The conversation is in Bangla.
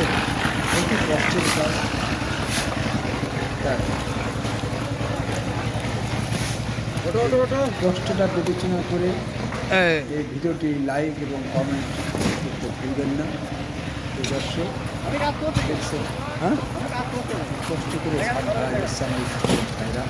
কষ্টের কাজ কষ্টটা বিবেচনা করে এই। ভিডিওটি লাইক এবং কমেন্ট করতে ভুলবেন না। দর্শক দেখছেন হ্যাঁ? কষ্ট করে ভাইরা।